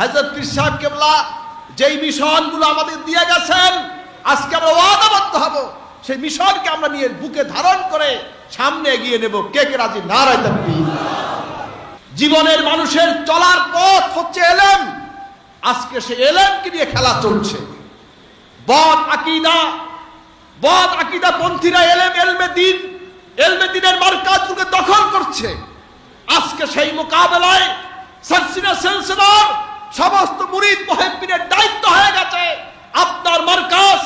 হাজরত সাহেব কেবলা যেই মিশনগুলো আমাদের দিয়ে গেছেন, আজকে আমরা ওয়াদাবদ্ধ হব। সেই মিশনকে আমরা নিয়ে বুকে ধারণ করে সামনে এগিয়ে নেব। কে কে রাজি? তাকবীর। জীবনের মানুষের চলার পথ হচ্ছে এলেম। আজকে সে এলেমকে নিয়ে খেলা চলছে। বদ আকিদা বদ আকিদা পন্থীরা এলেম, এলমে দিন, এলমে দিনের মার্কাজগুলোকে দখল করছে। আজকে সেই মোকাবেলায় সার্সিনা সেলসেনার সমস্ত মুরিদ মহেব্বিনের দায়িত্ব হয়ে গেছে। আপনার মার্কাজ,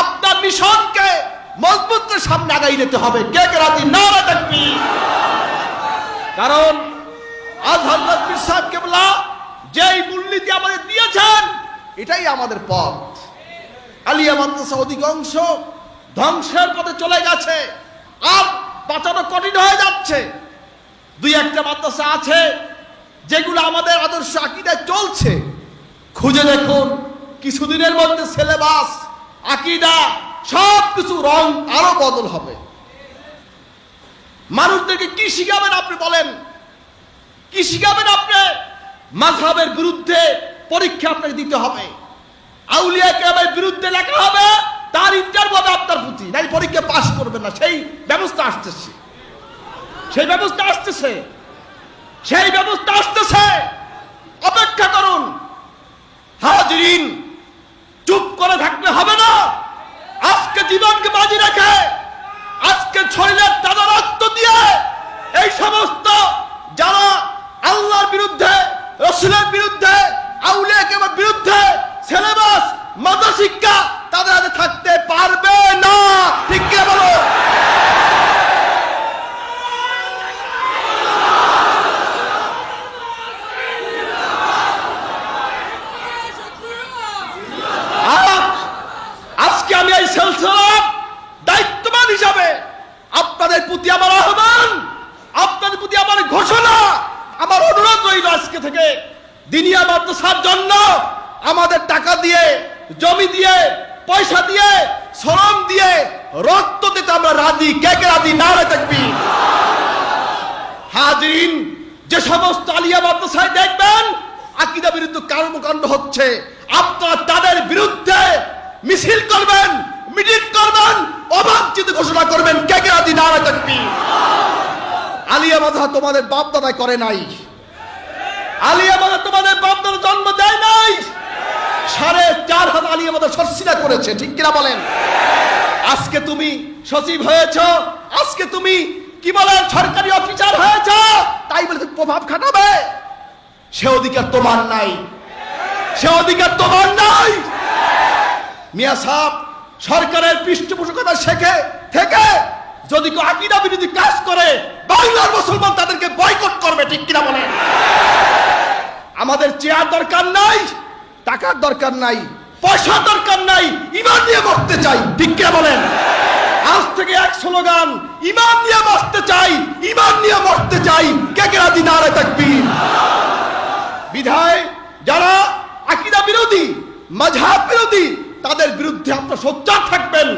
আপনার মিশনকে মজবুতের সামনে আগাই নিতে হবে। কে কে রাজি? নারা থাকবি কারণ আজ হজরত পীর সাহেব যেই মূলনীতি আমাদের দিয়েছেন, এটাই আমাদের পথ। আলিয়া মাদ্রাসা অধিকাংশ ধ্বংসের পথে চলে গেছে, আর বাঁচানো কঠিন হয়ে যাচ্ছে। দুই একটা মাদ্রাসা আছে যেগুলো আমাদের আদর্শ আকিদায় চলছে, খুঁজে দেখুন, কিছুদিনের মধ্যে সিলেবাস আকিদা সব কিছু রং আরও বদল হবে। মানুষদেরকে কি শিখাবেন আপনি বলেন? কি শিখাবেন আপনি? মাঝহাবের বিরুদ্ধে পরীক্ষা আপনাকে দিতে হবে। আউলিয়া বিরুদ্ধে লেখা হবে, তার ইন্টার হবে আপনার প্রতি। নাই পরীক্ষা পাশ করবেন না। সেই ব্যবস্থা আসতেছে। সেই ব্যবস্থা আসতেছে। সেই ব্যবস্থা আসতেছে। অপেক্ষা করুন। হাজরিন, চুপ করে থাকতে হবে না। আজকে জীবনকে বাজি রাখে, আজকে শরীরের তাজা রক্ত দিয়ে এই সমস্ত যারা আল্লাহর বিরুদ্ধে রসুলের বিরুদ্ধে আউলিয়া কেবল বিরুদ্ধে সিলেবাস মত শিক্ষা তাদের হাতে থাকতে পারবে না ঠিক কে বলো আজ আজকে আমি এই সেলসলার দায়িত্ববান হিসাবে আপনাদের প্রতি আমার আহ্বান আপনাদের প্রতি আমার ঘোষণা আমার অনুরোধ রইল আজকে থেকে দিনিয়া মাদ্রাসার জন্য আমাদের টাকা দিয়ে, জমি দিয়ে, পয়সা দিয়ে, শ্রম দিয়ে রক্ত দিতে আমরা রাজি। কে কে রাজি? না থাকবি। হাজিরিন, যে সমস্ত আলিয়া মাদ্রাসায় দেখবেন, আকিদা বিরুদ্ধে কর্মকাণ্ড হচ্ছে। আপনারা তাদের বিরুদ্ধে মিছিল করবেন, মিটিং করবেন অবাঞ্ছিত ঘোষণা করবেন। কে কে রাজি? নারা থাকবি। আলিয়া মাদ্রাসা তোমাদের বাপ দাদায় করে নাই। আলিয়া মাদ্রাসা তোমাদের বাপ জন্ম দেয় নাই? সাড়ে চার হাজার আলিয়া মাদ্রাসা সর্ষিরা করেছে। ঠিক কিনা বলেন? আজকে তুমি সচিব হয়েছ, আজকে তুমি কি বলে, সরকারি অফিসার হয়েছ, তাই বলে প্রভাব খাটাবে? সে অধিকার তোমার নাই। সে অধিকার তোমার নাই। মিয়া সাহেব, সরকারের পৃষ্ঠপোষকতা শেখে, থেকে যদি কেউ আকিদা বিরোধী কাজ করে, বাংলার মুসলমান তাদেরকে বয়কট করবে, ঠিক কিনা বলেন? আমাদের চেয়ার দরকার নাই, টাকার দরকার নাই, পয়সা দরকার নাই, ইমান নিয়ে মরতে চাই, ঠিক কিনা বলেন? আজ থেকে এক স্লোগান, ইমান নিয়ে বাঁচতে চাই, ইমান নিয়ে মরতে চাই, কে কে রাজি নারে তাকবীর? বিধায় যারা আকিদা বিরোধী, মাঝহাব বিরোধী, তাদের বিরুদ্ধে আপনারা সোচ্চার থাকবেন।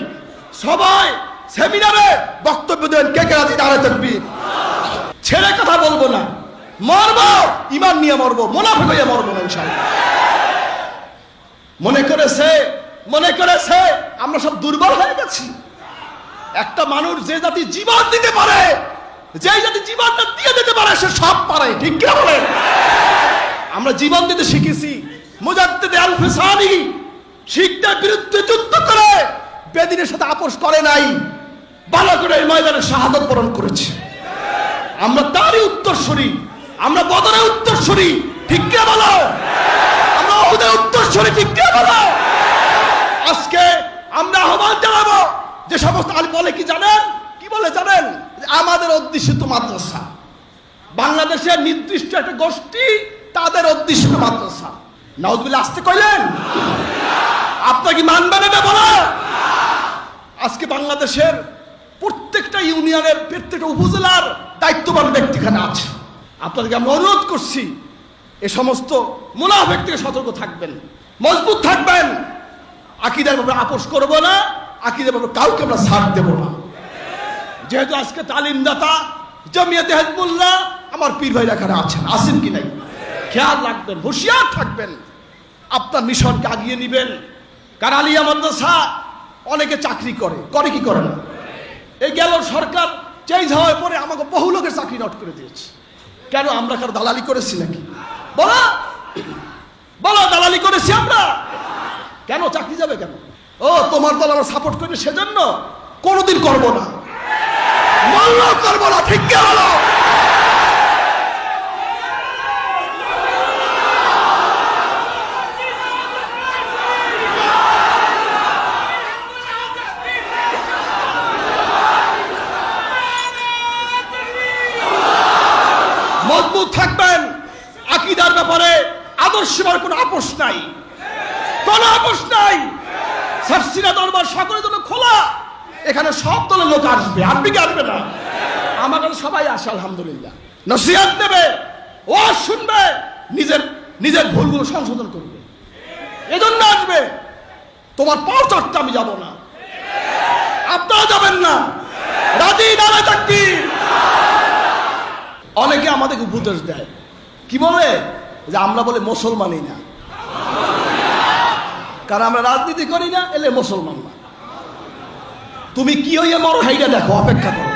সবাই সেমিনারে বক্তব্য দেন কে কে রাজি? নারে তাকবীর ছেড়ে কথা বলব না। মরবো, ইমান নিয়ে মরবো, মোনাফেক হয়ে মরবো না ইনশাআল্লাহ মনে করেছে মনে করেছে, আমরা সব দুর্বল হয়ে গেছি। একটা মানুষ যে জাতি জীবন দিতে পারে, যে জাতি জীবনটা দিয়ে দিতে পারে, সে সব পারে। ঠিক কিনা বলেন? আমরা জীবন দিতে শিখেছি। মুজাদ্দিদ আল ফিসানি শিখদের বিরুদ্ধে যুদ্ধ করে বেদিনের সাথে আপোষ করে নাই। এই ময়দানে শাহাদত বরণ করেছে। আমরা তারই উত্তরসূরি, আমরা বদরের উত্তরসূরি, ঠিক কে বলো? আমরা ওদের উত্তরসূরি, ঠিক কে বলো? আজকে আমরা আহ্বান জানাব যে সমস্ত আলী বলে কি জানেন? কি বলে জানেন? আমাদের অধ্যুষিত মাদ্রাসা। বাংলাদেশের নির্দিষ্ট একটা গোষ্ঠী, তাদের অধ্যুষিত মাদ্রাসা। নওয়াজবিল্লা আসতে কইলেন? আপনার কি মানবেন এটা বলা? আজকে বাংলাদেশের প্রত্যেকটা ইউনিয়নের, প্রত্যেকটা উপজেলার দায়িত্ববান ব্যক্তি এখানে আছে। আপনাদেরকে আমরা অনুরোধ করছি, এ সমস্ত মুনাফেক থেকে সতর্ক থাকবেন, মজবুত থাকবেন। আকিদার ব্যাপারে আপোষ করব না, আকিদার ব্যাপারে কাউকে আমরা ছাড় দেবো না। যেহেতু আজকে তালিমদাতা জমিয়তে হেজবুল্লাহ, আমার পীর ভাইরা এখানে আছেন আছেন কি নাই? খেয়াল রাখবেন, হুঁশিয়ার থাকবেন। আপনার মিশনকে আগিয়ে নিবেন। কারণ আলিয়া মাদ্রাসা? অনেকে চাকরি করে করে কি করে না? এই গেল সরকার চেঞ্জ হওয়ার পরে আমাকে বহু লোকের চাকরি নট করে দিয়েছে। কেন আমরা কারও দালালি করেছি নাকি? বলো! বলো, দালালি করেছি আমরা! কেন, চাকরি যাবে কেন? ও, তোমার দল আমরা সাপোর্ট করি সেজন্য কোনোদিন করব না। মল্ল করব না, ঠিক কে বলো? মজবুত থাকবেন। আকিদার ব্যাপারে আদর্শের কোনো আপোষ নাই। কোনো আপোষ নাই। সার্সিনা দরবার সকলের জন্য খোলা। এখানে সব দলের লোক আসবে। আসবে কি আসবে না? আমার কাছে সবাই আসে, আলহামদুলিল্লাহ। নসিহাত দেবে ও শুনবে, নিজের নিজের ভুলগুলো সংশোধন করবে। এজন্য আসবে। তোমার পাও চট্টা আমি যাব না। আপনারা যাবেন না রাজি নামে থাকবি অনেকে আমাদেরকে উপদেশ দেয়। কি বলে? যে আমরা বলে মুসলমানই না। কারণ আমরা রাজনীতি করি না, এলে মুসলমান না। তুমি কি হইয়া মরো হাইটা দেখো, অপেক্ষা করো।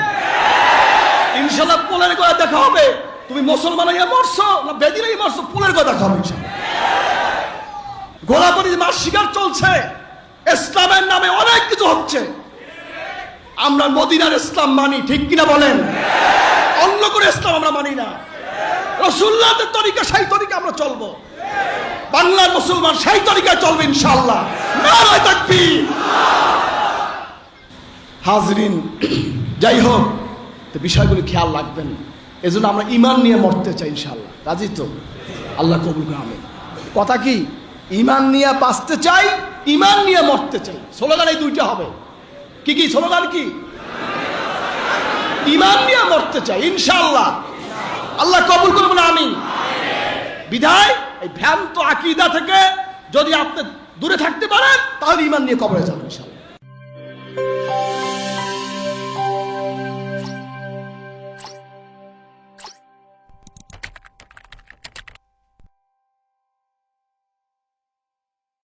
ইনশাল্লাহ পোলের কথা দেখা হবে। তুমি মুসলমান হইয়া মরছো না বেদিন হইয়া মরছো, পোলের কথা দেখা হবে গোলাপরি মাস শিকার চলছে। ইসলামের নামে অনেক কিছু হচ্ছে। আমরা মদিনার ইসলাম মানি, ঠিক কিনা বলেন? অন্য করে ইসলাম আমরা মানি না। রসুল্লাহদের তরিকা, সেই তরিকা আমরা চলবো। বাংলার মুসলমান সেই তরিকায় চলবে ইনশাল্লাহ হাজরিন, যাই হোক, তো বিষয়গুলি খেয়াল রাখবেন। এজন্য আমরা ইমান নিয়ে মরতে চাই ইনশাল্লাহ রাজি তো? আল্লাহ কবুল আমি কথা কি? ইমান নিয়ে বাঁচতে চাই ইমান নিয়ে মরতে চাই। স্লোগান এই দুইটা হবে। কি কি? স্লোগান কি? ইমান নিয়ে মরতে চাই ইনশাল্লাহ আল্লাহ কবুল করবেন আমি বিধায় এই ভ্যান্ত আকিদা থেকে যদি আপনি দূরে থাকতে পারেন, তাহলে ইমান নিয়ে কবরে যাবেন